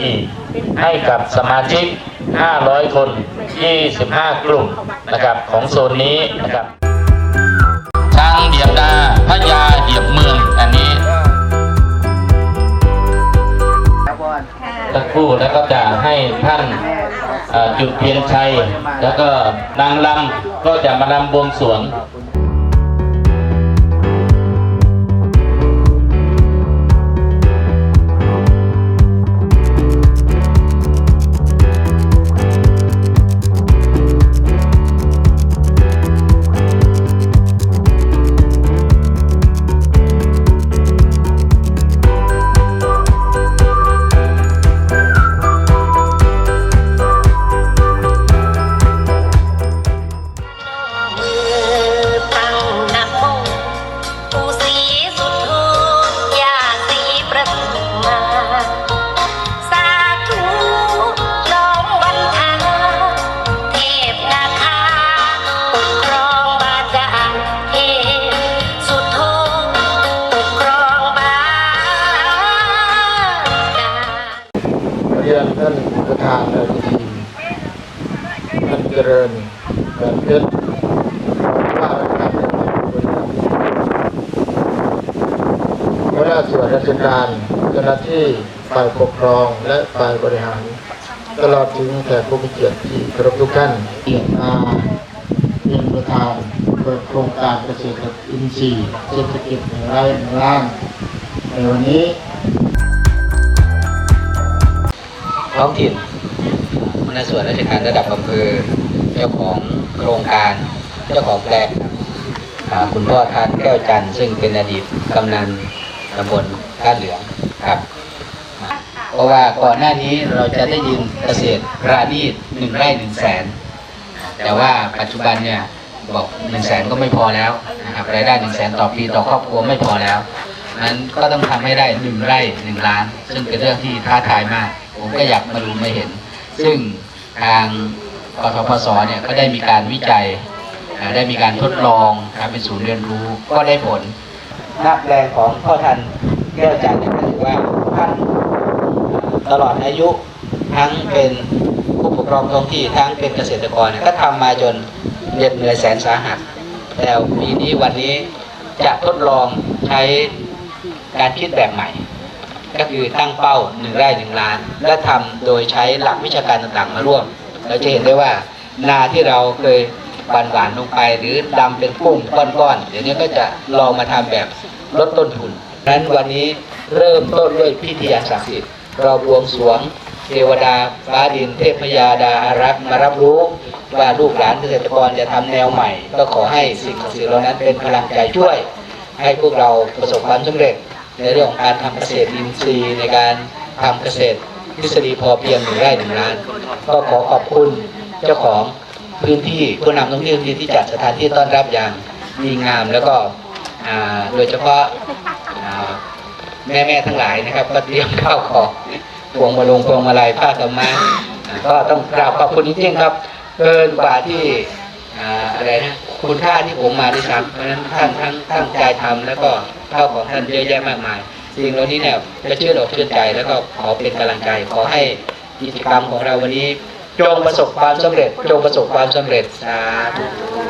อีกให้กับสมาชิก 500 คน 25 กลุ่มนะครับของโซนนี้นะครับช้างเหยียบดาพญาเหยียบเมืองอันนี้สักครู่แล้วก็จะให้ท่านจุดเทียนชัย แล้วก็นางลำก็จะมาลำบวงสรวง ประธานในพิธีท่านเจริญแบบเพชรว่าการเป็นบริการคณะส่วนราชการเจ้าหน้าที่ฝ่ายปกครองและฝ่ายบริหาร ตลอดถึงแขกผู้มีเกียรติที่เคารพทุกท่านเกียรติมาเป็นประธานเปิดโครงการเกษตรอินทรีย์เศรษฐกิจในไร่ในล้านในวันนี้ ท้องถิ่นในส่วนราชการระดับอำเภอ เจ้าของโครงการ เจ้าของแปลงคุณพ่อทานแก้วจันทร์ซึ่งเป็นอดีตกำนันตำบลท่าเหลืองครับ เพราะว่าก่อนหน้านี้เราจะได้ยินเกษตรรานีดหนึ่งไร่หนึ่งแสน แต่ว่าปัจจุบันเนี่ยบอกหนึ่งแสนก็ไม่พอแล้วนะครับรายได้หนึ่งแสนต่อปีต่อครอบครัวไม่พอแล้วนั้นก็ต้องทำให้ได้หนึ่งไร่หนึ่งล้าน ซึ่งเป็นเรื่องที่ท้าทายมาก ก็อยากมาดูมาเห็น ซึ่งทางกทพสเนี่ยก็ได้มีการวิจัยได้มีการทดลองเป็นศูนย์เรียนรู้ก็ได้ผลน้าแปลงของพ่อทันแก้วจันทร์เนี่ยก็ถือว่าท่านตลอดอายุทั้งเป็นผู้ปกครองท้องที่ทั้งเป็นเกษตรกรเนี่ยก็ทำมาจนเหน็ดเหนื่อยแสนสาหัส แต่ปีนี้วันนี้จะทดลองใช้การคิดแบบใหม่ ก็คือตั้งเป้าหนึ่งไร่หนึ่งล้าน และทำโดยใช้หลักวิชาการต่างๆ มาร่วม เราจะเห็นได้ว่านาที่เราเคยหวานหวานลงไปหรือดำเป็นกุ้งก้อนๆเดี๋ยวนี้ก็จะลองมาทำแบบลดต้นทุนนั้นวันนี้เริ่มต้นด้วยพิธีอันศักดิ์สิทธิ์เราบวงสรวงเทวดาฟ้าดินเทพยาดาอารักษ์มารับรู้ว่าลูกหลานเกษตรกรจะทำแนวใหม่ ก็ขอให้สิ่งศักดิ์สิทธิ์เหล่านั้นเป็นพลังใจช่วย ให้พวกเราประสบความสำเร็จ ในเรื่องของการทำเกษตรอินทรีย์ในการทำเกษตรทฤษฎีพอเพียงหนึ่งไร่หนึ่งล้าน ก็ขอขอบคุณเจ้าของพื้นที่ผู้นำท่องที่ที่ที่จัดสถานที่ต้อนรับอย่างดีงามแล้วก็โดยเฉพาะอ่แม่ทั้งหลายนะครับ ก็เตรียมข้าวของพวงมาลงพวงมาลัยผ้ากำมาอ่าก็ต้องกราบขอบคุณจริงๆครับเกินกว่าที่ อะไรนะคุณค่าที่ผมมาด้วยซ้ำเพราะฉะนั้นท่านทั้งตั้งใจทำแล้วก็เข้าของท่านเยอะแยะมากมาย สิ่งเหล่านี้เนี่ยจะเชื่ออกเชื่อใจแล้วก็ขอเป็นกำลังใจขอให้กิจกรรมของเราวันนี้จงประสบความสำเร็จจงประสบความสำเร็จสาธุ